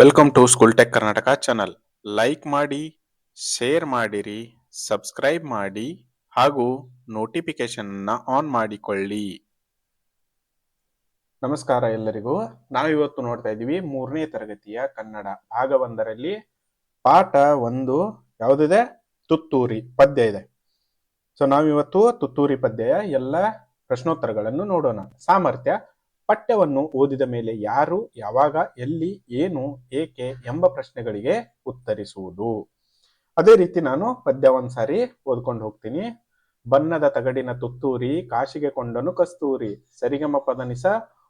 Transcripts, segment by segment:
Welcome to school tech Karnataka channel like ಮಾಡಿ share ಮಾಡಿರಿ subscribe ಮಾಡಿ, ಹಾಗೂ ನೋಟಿಫಿಕೇಶನ್ ಆನ್ ಮಾಡಿಕೊಳ್ಳಿ. ನಮಸ್ಕಾರ ಎಲ್ಲರಿಗೂ. ನಾವಿವತ್ತು ನೋಡ್ತಾ ಇದ್ದೀವಿ ಮೂರನೇ ತರಗತಿಯ ಕನ್ನಡ ಭಾಗ ಒಂದರಲ್ಲಿ ಪಾಠ ಒಂದು ಯಾವುದಿದೆ? ತುತ್ತೂರಿ ಪದ್ಯ ಇದೆ. ಸೊ ನಾವಿವತ್ತು ತುತ್ತೂರಿ ಪದ್ಯ ಎಲ್ಲ ಪ್ರಶ್ನೋತ್ತರಗಳನ್ನು ನೋಡೋಣ. ಸಾಮರ್ಥ್ಯ ಪಠ್ಯವನ್ನು ಓದಿದ ಮೇಲೆ ಯಾರು, ಯಾವಾಗ, ಎಲ್ಲಿ, ಏನು, ಏಕೆ ಎಂಬ ಪ್ರಶ್ನೆಗಳಿಗೆ ಉತ್ತರಿಸುವುದು. ಅದೇ ರೀತಿ ನಾನು ಪದ್ಯ ಒಂದ್ಸಾರಿ ಓದ್ಕೊಂಡು ಹೋಗ್ತೀನಿ. ಬನ್ನದ ತಗಡಿನ ತುತ್ತೂರಿ, ಕಾಶಿಗೆ ಕೊಂಡನು ಕಸ್ತೂರಿ, ಸರಿಗಮ ಪದನಿಸ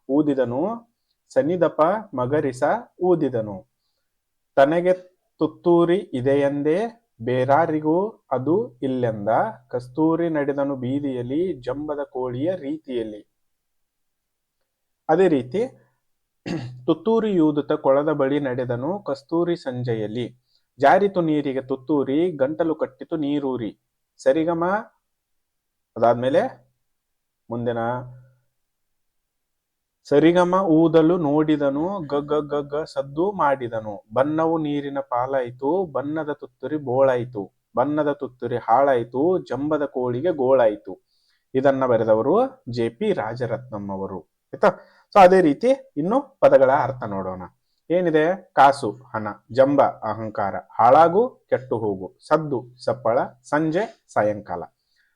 ಊದಿದನು, ಸನಿದಪ ಮಗರಿಸ ಊದಿದನು. ತನಗೆ ತುತ್ತೂರಿ ಇದೆಯೆಂದೇ ಬೇರಾರಿಗೂ ಅದು ಇಲ್ಲೆಂದ ಕಸ್ತೂರಿ ನಡೆದನು ಬೀದಿಯಲ್ಲಿ, ಜಂಬದ ಕೋಳಿಯ ರೀತಿಯಲ್ಲಿ. ಅದೇ ರೀತಿ ತುತ್ತೂರಿ ಯೂದುತ ಕೊಳದ ಬಳಿ ನಡೆದನು ಕಸ್ತೂರಿ ಸಂಜೆಯಲ್ಲಿ. ಜಾರಿತು ನೀರಿಗೆ ತುತ್ತೂರಿ, ಗಂಟಲು ಕಟ್ಟಿತು ನೀರೂರಿ. ಸರಿಗಮ? ಅದಾದ್ಮೇಲೆ ಮುಂದಿನ? ಸರಿಗಮ ಊದಲು ನೋಡಿದನು ಗಗ್ಗ ಗಗ್ಗ ಸದ್ದು ಮಾಡಿದನು. ಬನ್ನವು ನೀರಿನ ಪಾಲಾಯಿತು ಬನ್ನದ ತುತ್ತೂರಿ ಬೋಳಾಯಿತು. ಬನ್ನದ ತುತ್ತೂರಿ ಹಾಳಾಯಿತು, ಜಂಬದ ಕೋಳಿಗೆ ಗೋಳಾಯಿತು. ಇದನ್ನ ಬರೆದವರು ಜೆ ಪಿ ರಾಜರತ್ನಂ ಅವರು. ಆಯ್ತಾ? ಸೊ ಅದೇ ರೀತಿ ಇನ್ನು ಪದಗಳ ಅರ್ಥ ನೋಡೋಣ. ಏನಿದೆ? ಕಾಸು, ಹಣ, ಜಂಬ, ಅಹಂಕಾರ, ಹಾಳಾಗು, ಕೆಟ್ಟು ಹೋಗು, ಸದ್ದು, ಸಪ್ಪಳ, ಸಂಜೆ, ಸಾಯಂಕಾಲ.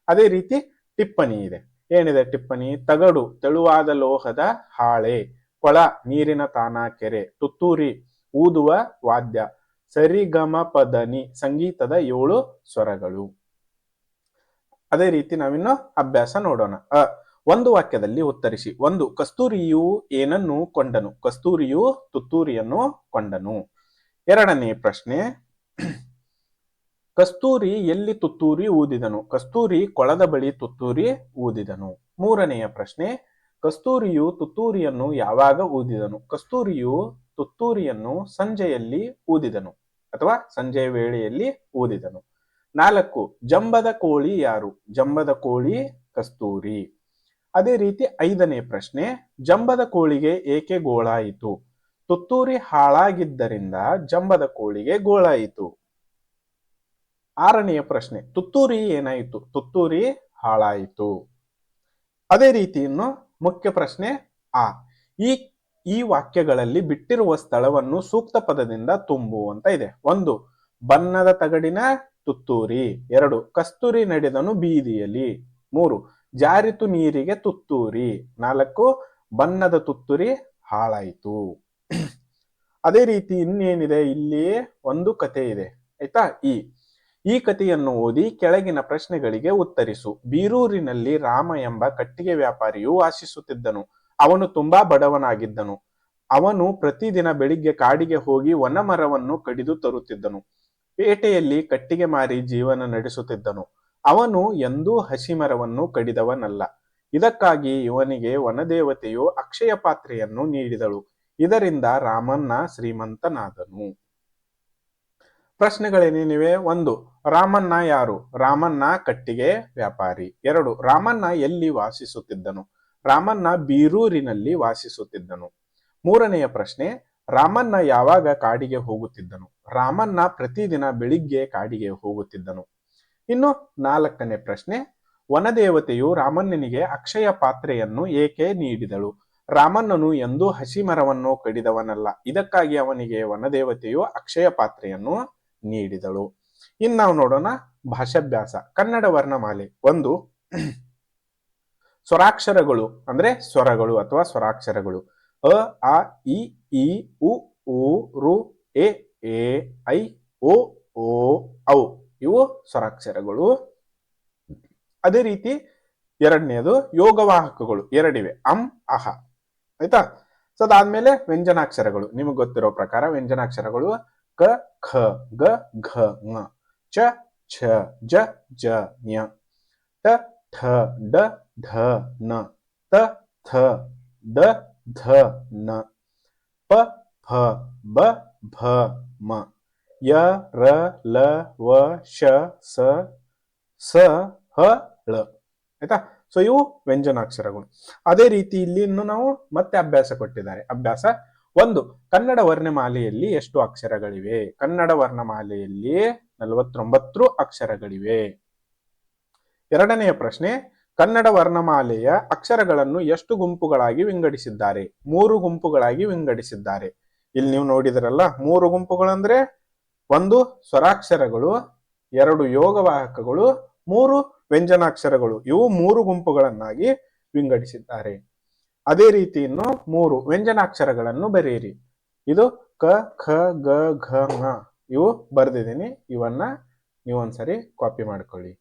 ಅದೇ ರೀತಿ ಟಿಪ್ಪಣಿ ಇದೆ. ಏನಿದೆ ಟಿಪ್ಪಣಿ? ತಗಡು, ತೆಳುವಾದ ಲೋಹದ ಹಾಳೆ, ಕೊಳ, ನೀರಿನ ತಾನ, ಕೆರೆ, ತುತ್ತೂರಿ, ಊದುವ ವಾದ್ಯ, ಸರಿಗಮ ಪದನಿ, ಸಂಗೀತದ ಏಳು ಸ್ವರಗಳು. ಅದೇ ರೀತಿ ನಾವಿನ್ನು ಅಭ್ಯಾಸ ನೋಡೋಣ. ಅ ಒಂದು ವಾಕ್ಯದಲ್ಲಿ ಉತ್ತರಿಸಿ, ಒಂದು, ಕಸ್ತೂರಿಯು ಏನನ್ನು ಕೊಂಡನು? ಕಸ್ತೂರಿಯು ತುತ್ತೂರಿಯನ್ನು ಕೊಂಡನು. ಎರಡನೇ ಪ್ರಶ್ನೆ, ಕಸ್ತೂರಿ ಎಲ್ಲಿ ತುತ್ತೂರಿ ಊದಿದನು? ಕಸ್ತೂರಿ ಕೊಳದ ಬಳಿ ತುತ್ತೂರಿ ಊದಿದನು. ಮೂರನೆಯ ಪ್ರಶ್ನೆ, ಕಸ್ತೂರಿಯು ತುತ್ತೂರಿಯನ್ನು ಯಾವಾಗ ಊದಿದನು? ಕಸ್ತೂರಿಯು ತುತ್ತೂರಿಯನ್ನು ಸಂಜೆಯಲ್ಲಿ ಊದಿದನು ಅಥವಾ ಸಂಜೆಯ ವೇಳೆಯಲ್ಲಿ ಊದಿದನು. ನಾಲ್ಕು, ಜಂಬದ ಕೋಳಿ ಯಾರು? ಜಂಬದ ಕೋಳಿ ಕಸ್ತೂರಿ. ಅದೇ ರೀತಿ ಐದನೇ ಪ್ರಶ್ನೆ, ಜಂಬದ ಕೋಳಿಗೆ ಏಕೆ ಗೋಳಾಯಿತು? ತುತ್ತೂರಿ ಹಾಳಾಗಿದ್ದರಿಂದ ಜಂಬದ ಕೋಳಿಗೆ ಗೋಳಾಯಿತು. ಆರನೆಯ ಪ್ರಶ್ನೆ, ತುತ್ತೂರಿ ಏನಾಯಿತು? ತುತ್ತೂರಿ ಹಾಳಾಯಿತು. ಅದೇ ರೀತಿ ಇನ್ನು ಮುಖ್ಯ ಪ್ರಶ್ನೆ ಆ, ಈ ಈ ವಾಕ್ಯಗಳಲ್ಲಿ ಬಿಟ್ಟಿರುವ ಸ್ಥಳವನ್ನು ಸೂಕ್ತ ಪದದಿಂದ ತುಂಬು ಅಂತ ಇದೆ. ಒಂದು ಬನ್ನದ ತಗಡಿನ ತುತ್ತೂರಿ. ಎರಡು, ಕಸ್ತೂರಿ ನಡೆದನು ಬೀದಿಯಲ್ಲಿ. ಮೂರು ಜಾರಿತು ನೀರಿಗೆ ತುತ್ತೂರಿ. ನಾಲ್ಕು ಬನ್ನದ ತುತ್ತೂರಿ ಹಾಳಾಯಿತು. ಅದೇ ರೀತಿ ಇನ್ನೇನಿದೆ? ಇಲ್ಲಿ ಒಂದು ಕತೆ ಇದೆ. ಆಯ್ತಾ? ಈ ಈ ಕಥೆಯನ್ನು ಓದಿ ಕೆಳಗಿನ ಪ್ರಶ್ನೆಗಳಿಗೆ ಉತ್ತರಿಸು. ಬೀರೂರಿನಲ್ಲಿ ರಾಮ ಎಂಬ ಕಟ್ಟಿಗೆ ವ್ಯಾಪಾರಿಯು ವಾಸಿಸುತ್ತಿದ್ದನು. ಅವನು ತುಂಬಾ ಬಡವನಾಗಿದ್ದನು. ಅವನು ಪ್ರತಿದಿನ ಬೆಳಿಗ್ಗೆ ಕಾಡಿಗೆ ಹೋಗಿ ವನಮರವನ್ನು ಕಡಿದು ತರುತ್ತಿದ್ದನು. ಪೇಟೆಯಲ್ಲಿ ಕಟ್ಟಿಗೆ ಮಾರಿ ಜೀವನ ನಡೆಸುತ್ತಿದ್ದನು. ಅವನು ಎಂದೂ ಹಸಿಮರವನ್ನು ಕಡಿದವನಲ್ಲ. ಇದಕ್ಕಾಗಿ ಇವನಿಗೆ ವನದೇವತೆಯು ಅಕ್ಷಯ ಪಾತ್ರೆಯನ್ನು ನೀಡಿದಳು. ಇದರಿಂದ ರಾಮನ್ನ ಶ್ರೀಮಂತನಾದನು. ಪ್ರಶ್ನೆಗಳೇನೇನಿವೆ ಒಂದು ರಾಮಣ್ಣ ಯಾರು? ರಾಮಣ್ಣ ಕಟ್ಟಿಗೆ ವ್ಯಾಪಾರಿ. ಎರಡು ರಾಮಣ್ಣ ಎಲ್ಲಿ ವಾಸಿಸುತ್ತಿದ್ದನು? ರಾಮಣ್ಣ ಬೀರೂರಿನಲ್ಲಿ ವಾಸಿಸುತ್ತಿದ್ದನು. ಮೂರನೆಯ ಪ್ರಶ್ನೆ ರಾಮಣ್ಣ ಯಾವಾಗ ಕಾಡಿಗೆ ಹೋಗುತ್ತಿದ್ದನು? ರಾಮಣ್ಣ ಪ್ರತಿದಿನ ಬೆಳಿಗ್ಗೆ ಕಾಡಿಗೆ ಹೋಗುತ್ತಿದ್ದನು. ಇನ್ನು ನಾಲ್ಕನೇ ಪ್ರಶ್ನೆ, ವನದೇವತೆಯು ರಾಮಣ್ಣನಿಗೆ ಅಕ್ಷಯ ಪಾತ್ರೆಯನ್ನು ಏಕೆ ನೀಡಿದಳು? ರಾಮಣ್ಣನು ಎಂದೂ ಹಸಿ ಮರವನ್ನು ಕಡಿದವನಲ್ಲ, ಇದಕ್ಕಾಗಿ ಅವನಿಗೆ ವನದೇವತೆಯು ಅಕ್ಷಯ ಪಾತ್ರೆಯನ್ನು ನೀಡಿದಳು. ಇನ್ನು ನಾವು ನೋಡೋಣ ಭಾಷಾಭ್ಯಾಸ ಕನ್ನಡ ವರ್ಣಮಾಲೆ, ಒಂದು ಸ್ವರಾಕ್ಷರಗಳು, ಅಂದ್ರೆ ಸ್ವರಗಳು ಅಥವಾ ಸ್ವರಾಕ್ಷರಗಳು. ಅ, ಆ, ಇ, ಈ ಉ, ರು, ಎ ಎ, ಐ, ಓ ಓ, ಔ. ಇವು ಸ್ವರಾಕ್ಷರಗಳು. ಅದೇ ರೀತಿ ಎರಡನೇದು ಯೋಗವಾಹಕಗಳು ಎರಡಿವೆ. ಅಂ, ಅಹ. ಆಯ್ತಾ? ಸೊ ಅದಾದ್ಮೇಲೆ ವ್ಯಂಜನಾಕ್ಷರಗಳು. ನಿಮಗೆ ಗೊತ್ತಿರೋ ಪ್ರಕಾರ ವ್ಯಂಜನಾಕ್ಷರಗಳು ಕ, ಖ, ಗ, ಘ ङ ಚ, ಛ, ಜ ಜ, ಞ. ಟ ಠ, ಡ, ಧ, ನ. ತ, ಥ, ದ, ಧ, ನ. ಪ ಫ ಬ, ಭ, ಮ. ಯ, ರ, ಲ, ವ, ಶ, ಸ ಸ, ಹ, ಳ. ಆಯ್ತಾ? ಸೊ ಇವು ವ್ಯಂಜನಾಕ್ಷರಗಳು. ಅದೇ ರೀತಿ ಇಲ್ಲಿ ಇನ್ನು ನಾವು ಮತ್ತೆ ಅಭ್ಯಾಸ ಕೊಟ್ಟಿದ್ದಾರೆ. ಅಭ್ಯಾಸ ಒಂದು, ಕನ್ನಡ ವರ್ಣಮಾಲೆಯಲ್ಲಿ ಎಷ್ಟು ಅಕ್ಷರಗಳಿವೆ? ಕನ್ನಡ ವರ್ಣಮಾಲೆಯಲ್ಲಿ ನಲವತ್ತೊಂಬತ್ತು ಅಕ್ಷರಗಳಿವೆ. ಎರಡನೆಯ ಪ್ರಶ್ನೆ, ಕನ್ನಡ ವರ್ಣಮಾಲೆಯ ಅಕ್ಷರಗಳನ್ನು ಎಷ್ಟು ಗುಂಪುಗಳಾಗಿ ವಿಂಗಡಿಸಿದ್ದಾರೆ? ಮೂರು ಗುಂಪುಗಳಾಗಿ ವಿಂಗಡಿಸಿದ್ದಾರೆ. ಇಲ್ಲಿ ನೀವು ನೋಡಿದ್ರಲ್ಲ, ಮೂರು ಗುಂಪುಗಳಂದ್ರೆ ಒಂದು ಸ್ವರಾಕ್ಷರಗಳು, ಎರಡು ಯೋಗವಾಹಕಗಳು, ಮೂರು ವ್ಯಂಜನಾಕ್ಷರಗಳು. ಇವು ಮೂರು ಗುಂಪುಗಳನ್ನಾಗಿ ವಿಂಗಡಿಸಿದ್ದಾರೆ. ಅದೇ ರೀತಿ ಇನ್ನು ಮೂರು ವ್ಯಂಜನಾಕ್ಷರಗಳನ್ನು ಬರೆಯಿರಿ. ಇದು ಕ, ಖ ಗ ಘ ಇವು ಬರೆದಿದ್ದೀನಿ. ಇವನ್ನ ನೀವೊಂದ್ಸರಿ ಕಾಪಿ ಮಾಡ್ಕೊಳ್ಳಿ.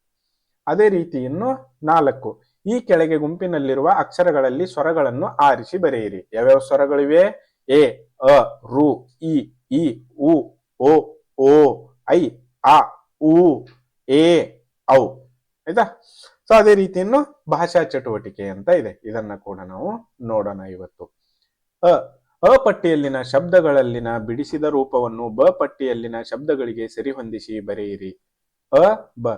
ಅದೇ ರೀತಿ ಇನ್ನು ನಾಲ್ಕು. ಈ ಕೆಳಗೆ ಗುಂಪಿನಲ್ಲಿರುವ ಅಕ್ಷರಗಳಲ್ಲಿ ಸ್ವರಗಳನ್ನು ಆರಿಸಿ ಬರೆಯಿರಿ. ಯಾವ್ಯಾವ ಸ್ವರಗಳಿವೆ? ಎ, ಅ, ರು, ಇ ಇ, ಉ, ಓ ಓ, ಐ, ಆ, ಉ, ಎ, ಔ. ಆಯ್ತಾ? ಸೊ ಅದೇ ರೀತಿ ಇನ್ನು ಭಾಷಾ ಚಟುವಟಿಕೆ ಅಂತ ಇದೆ. ಇದನ್ನ ಕೂಡ ನಾವು ನೋಡೋಣ ಇವತ್ತು. ಅ ಅ ಪಟ್ಟಿಯಲ್ಲಿನ ಶಬ್ದಗಳಲ್ಲಿನ ಬಿಡಿಸಿದ ರೂಪವನ್ನು ಬ ಪಟ್ಟಿಯಲ್ಲಿನ ಶಬ್ದಗಳಿಗೆ ಸರಿಹೊಂದಿಸಿ ಬರೆಯಿರಿ. ಅ, ಬ.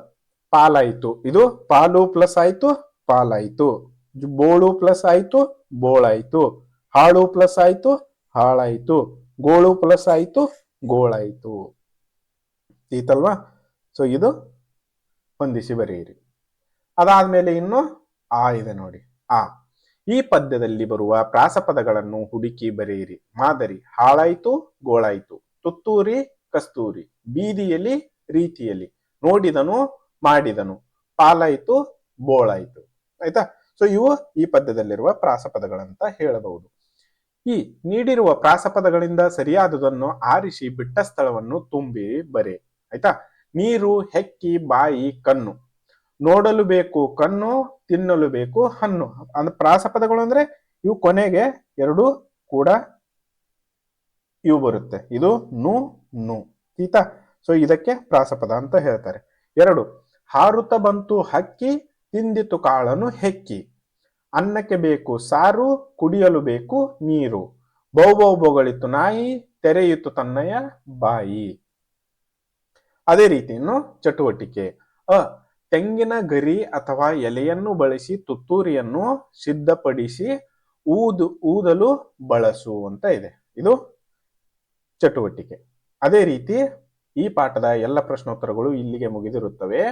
ಪಾಲಾಯಿತು. ಇದು ಪಾಲು ಪ್ಲಸ್ ಆಯ್ತು, ಪಾಲಾಯಿತು. ಬೋಳು ಪ್ಲಸ್ ಆಯ್ತು, ಬೋಳಾಯ್ತು. ಹಾಳು ಪ್ಲಸ್ ಆಯ್ತು, ಹಾಳಾಯ್ತು. ಗೋಳು ಪ್ಲಸ್ ಆಯ್ತು, ಗೋಳಾಯ್ತು. ಈತಲ್ವಾ ಸೊ ಇದು ಹೊಂದಿಸಿ ಬರೆಯಿರಿ. ಅದಾದ್ಮೇಲೆ ಇನ್ನು ಆ ಇದೆ ನೋಡಿ. ಆ. ಈ ಪದ್ಯದಲ್ಲಿ ಬರುವ ಪ್ರಾಸಪದಗಳನ್ನು ಹುಡುಕಿ ಬರೆಯಿರಿ. ಮಾದರಿ, ಹಾಳಾಯ್ತು, ಗೋಳಾಯ್ತು. ತುತ್ತೂರಿ, ಕಸ್ತೂರಿ. ಬೀದಿಯಲ್ಲಿ, ರೀತಿಯಲ್ಲಿ. ನೋಡಿದನು, ಮಾಡಿದನು. ಪಾಲಾಯ್ತು, ಬೋಳಾಯ್ತು. ಆಯ್ತಾ? ಸೊ ಇವು ಈ ಪದ್ಯದಲ್ಲಿರುವ ಪ್ರಾಸಪದಗಳಂತ ಹೇಳಬಹುದು. ಈ ನೀಡಿರುವ ಪ್ರಾಸಪದಗಳಿಂದ ಸರಿಯಾದುದನ್ನು ಆರಿಸಿ ಬಿಟ್ಟ ಸ್ಥಳವನ್ನು ತುಂಬಿ ಬರೆ. ಆಯ್ತಾ? ನೀರು, ಹೆಕ್ಕಿ, ಬಾಯಿ, ಕಣ್ಣು. ನೋಡಲು ಬೇಕು ಕಣ್ಣು, ತಿನ್ನಲು ಬೇಕು ಹಣ್ಣು. ಅಂದ್ರೆ ಪ್ರಾಸಪದಗಳು ಅಂದ್ರೆ ಇವು ಕೊನೆಗೆ ಎರಡು ಕೂಡ ಇವು ಬರುತ್ತೆ. ಇದು ನು ನು. ಆಯ್ತಾ ಸೊ ಇದಕ್ಕೆ ಪ್ರಾಸಪದ ಅಂತ ಹೇಳ್ತಾರೆ. ಎರಡು, ಹಾರುತ ಬಂತು ಹಕ್ಕಿ, ತಿಂದಿತು ಕಾಳನು ಹೆಕ್ಕಿ. ಅನ್ನಕ್ಕೆ ಬೇಕು ಸಾರು, ಕುಡಿಯಲು ಬೇಕು ನೀರು. ಬೌ, ಬೊಗಳಿತು ನಾಯಿ, ತೆರೆಯಿತು ತನ್ನಯ ಬಾಯಿ. ಅದೇ ರೀತಿ ಇನ್ನು ಚಟುವಟಿಕೆ. ಅ, ತೆಂಗಿನ ಗರಿ ಅಥವಾ ಎಲೆಯನ್ನು ಬಳಸಿ ತುತ್ತೂರಿಯನ್ನು ಸಿದ್ಧಪಡಿಸಿ ಊದು, ಊದಲು ಬಳಸು ಅಂತ ಇದೆ. ಇದು ಚಟುವಟಿಕೆ. ಅದೇ ರೀತಿ ಈ ಪಾಠದ ಎಲ್ಲ ಪ್ರಶ್ನೋತ್ತರಗಳು ಇಲ್ಲಿಗೆ ಮುಗಿದಿರುತ್ತವೆ.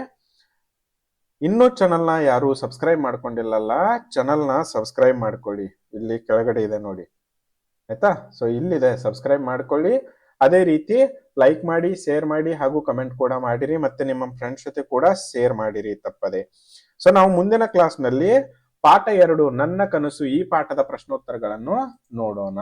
ಇನ್ನೂ ಚಾನಲ್ನ ಯಾರು ಸಬ್ಸ್ಕ್ರೈಬ್ ಮಾಡ್ಕೊಂಡಿಲ್ಲಲ್ಲ ಚಾನಲ್ನ ಸಬ್ಸ್ಕ್ರೈಬ್ ಮಾಡ್ಕೊಳ್ಳಿ. ಇಲ್ಲಿ ಕೆಳಗಡೆ ಇದೆ ನೋಡಿ. ಆಯ್ತಾ? ಸೊ ಇಲ್ಲಿದೆ. ಸಬ್ಸ್ಕ್ರೈಬ್ ಮಾಡ್ಕೊಳ್ಳಿ. ಅದೇ ರೀತಿ ಲೈಕ್ ಮಾಡಿ ಶೇರ್ ಮಾಡಿ ಹಾಗೂ ಕಮೆಂಟ್ ಕೂಡ ಮಾಡಿರಿ ಮತ್ತೆ ನಿಮ್ಮ ಫ್ರೆಂಡ್ಸ್ ಜೊತೆ ಕೂಡ ಶೇರ್ ಮಾಡಿರಿ ತಪ್ಪದೆ. ಸೊ ನಾವು ಮುಂದಿನ ಕ್ಲಾಸ್ನಲ್ಲಿ ಪಾಠ ಎರಡು ನನ್ನ ಕನಸು ಈ ಪಾಠದ ಪ್ರಶ್ನೋತ್ತರಗಳನ್ನು ನೋಡೋಣ.